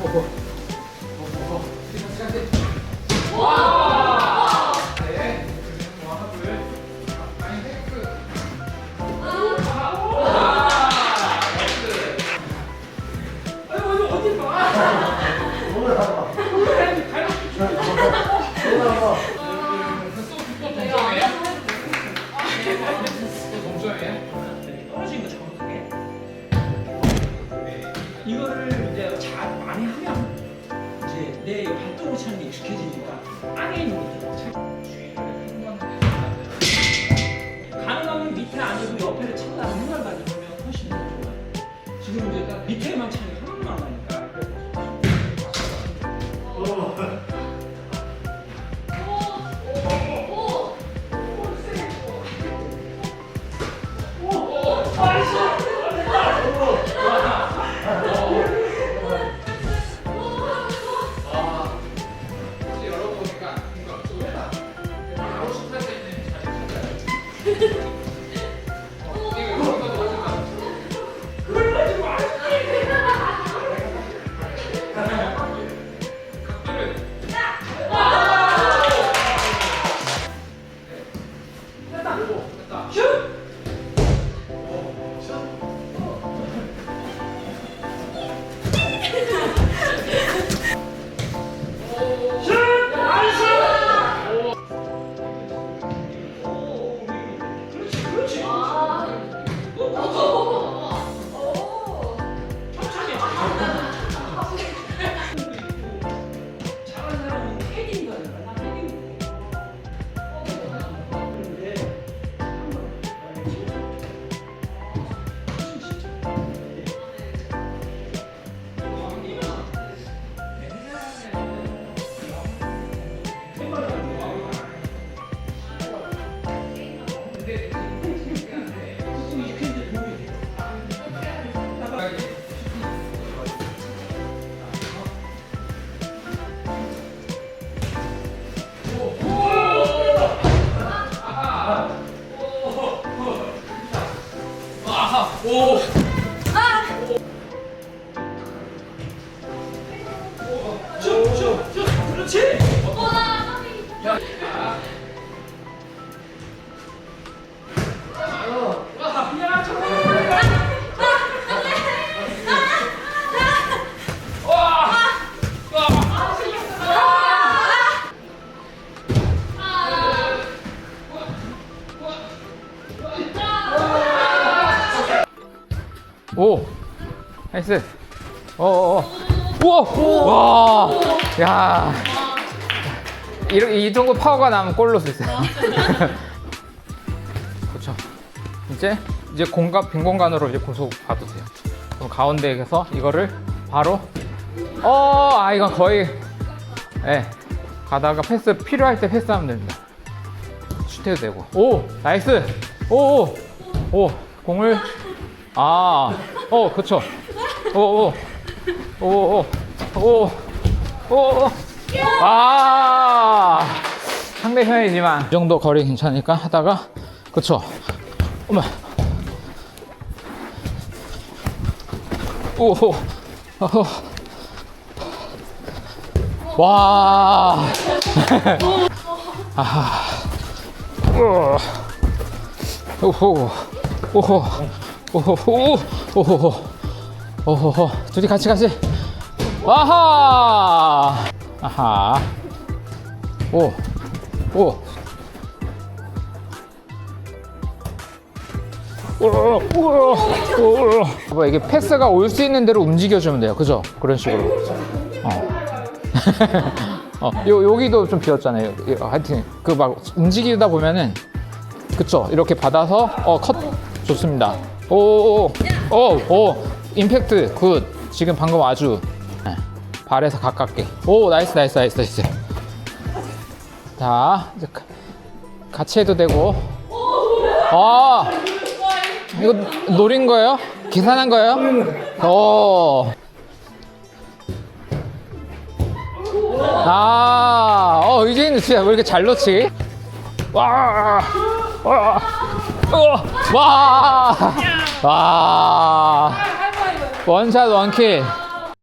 떨어 안에 있는 게 잘. 가능하면 밑에 아니고 옆에를 찬다 생각을 가지고 하면 훨씬 더 좋아요. 지금 딱 밑에만 차는 게. 그렇 쭉, 오, 나이스. 어, 어, 어. 우와, 와, 야. 이, 이 정도 파워가 나면 골 넣을 수 있어요. 그렇죠. 이제 이제 공간 빈 공간으로 이제 고속 봐도 돼요. 그럼 가운데에서 이거를 바로 어, 아 이건 거의 예. 가다가 패스 필요할 때 패스하면 됩니다. 슈트해도 되고. 오, 나이스. 오, 오, 오, 공을 아, 어, 그쵸. 오, 오, 오, 오, 오, 오, 오. 아, 상대 편이지만 이 정도 거리 괜찮으니까 하다가 그쵸. 어머. 오, 오, 오. 와. 아하. 어. 오호. 오호. 오호. 오호. 오호. 둘이 같이 같이. 아하. 아하. 오. 오. 뭐 이게 패스가 올 수 있는 대로 움직여주면 돼요. 그죠? 그런 식으로. 어. 어, 요, 여기도 좀 비었잖아요. 요- 하여튼, 그 막 움직이다 보면은, 그쵸. 이렇게 받아서, 어, 컷. 좋습니다. 오, 오, 오, 오, 오, 임팩트, 굿. 지금 방금 아주, 네, 발에서 가깝게. 오, 나이스, 나이스, 나이스, 나이스. 자, 이제 가- 같이 해도 되고. 아, 이거 노린 거예요? 계산한 거예요? 오. 아, 어, 이제는 진짜 왜 이렇게 잘 넣지? 와, 와, 어, 와, 와, 원샷 원킬.